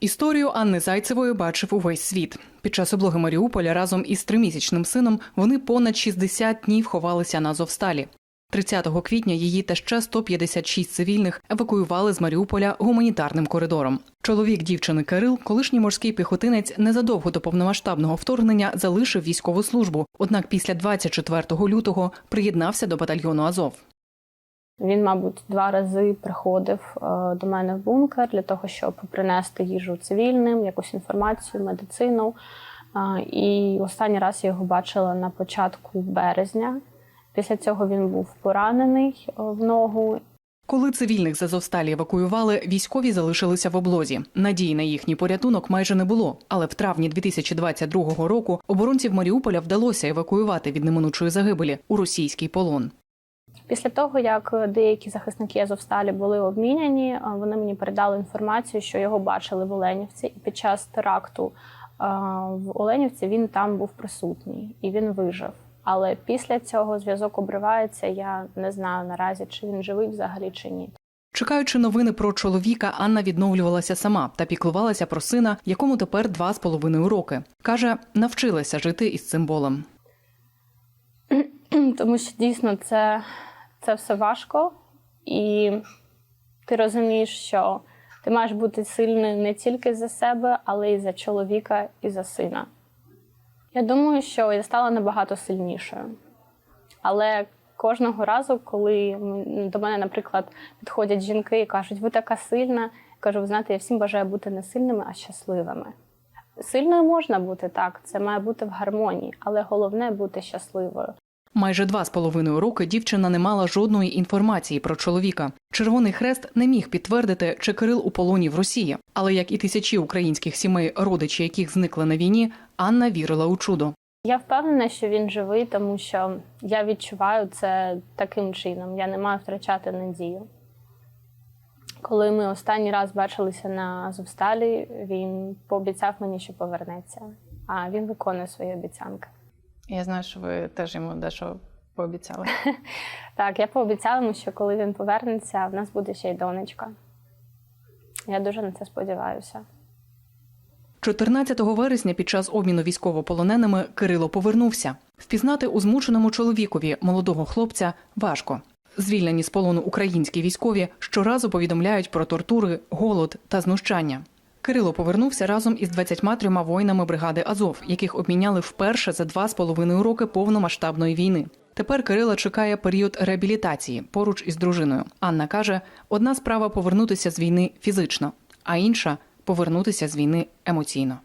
Історію Анни Зайцевої бачив увесь світ. Під час облоги Маріуполя разом із тримісячним сином вони понад 60 днів ховалися на Азовсталі. 30 квітня її та ще 156 цивільних евакуювали з Маріуполя гуманітарним коридором. Чоловік дівчини Кирил, колишній морський піхотинець, незадовго до повномасштабного вторгнення залишив військову службу. Однак після 24 лютого приєднався до батальйону Азов. Він, мабуть, два рази приходив е, до мене в бункер для того, щоб принести їжу цивільним, якусь інформацію, медицину. Е, І останній раз я його бачила на початку березня. Після цього він був поранений е, в ногу. Коли цивільних з Азовсталі евакуювали, військові залишилися в облозі. Надії на їхній порятунок майже не було. Але в травні 2022 року оборонців Маріуполя вдалося евакуювати від неминучої загибелі у російський полон. Після того, як деякі захисники Азовсталі були обміняні, е, вони мені передали інформацію, що його бачили в Оленівці, і під час теракту е, в Оленівці він там був присутній і він вижив. Але після цього зв'язок обривається. Я не знаю наразі, чи він живий взагалі чи ні. Чекаючи новини про чоловіка, Анна відновлювалася сама та піклувалася про сина, якому тепер два з половиною роки. каже, навчилася жити із цим болем. Тому що дійсно це, це все важко, і ти розумієш, що ти маєш бути сильною не тільки за себе, але й за чоловіка і за сина. Я думаю, що я стала набагато сильнішою. Але кожного разу, коли до мене, наприклад, підходять жінки і кажуть, ви така сильна, я кажу, ви знаєте, я всім бажаю бути не сильними, а щасливими. Сильною можна бути так, це має бути в гармонії, але головне бути щасливою. Майже два з половиною роки дівчина не мала жодної інформації про чоловіка. Червоний хрест не міг підтвердити, чи Кирил у полоні в Росії. Але як і тисячі українських сімей, родичі яких зникли на війні, Анна вірила у чудо. Я впевнена, що він живий, тому що я відчуваю це таким чином. Я не маю втрачати надію. Коли ми останній раз бачилися на Азовсталі, він пообіцяв мені, що повернеться, а він виконує свої обіцянки. Я знаю, що ви теж йому дещо пообіцяли. Так, я пообіцяла йому, що коли він повернеться, в нас буде ще й донечка. Я дуже на це сподіваюся. 14 вересня під час обміну військовополоненими Кирило повернувся. Впізнати у змученому чоловікові молодого хлопця важко. Звільнені з полону українські військові щоразу повідомляють про тортури, голод та знущання. Кирило повернувся разом із 23 воїнами бригади Азов, яких обміняли вперше за два з половиною роки повномасштабної війни. Тепер Кирила чекає період реабілітації поруч із дружиною. Анна каже: одна справа повернутися з війни фізично, а інша повернутися з війни емоційно.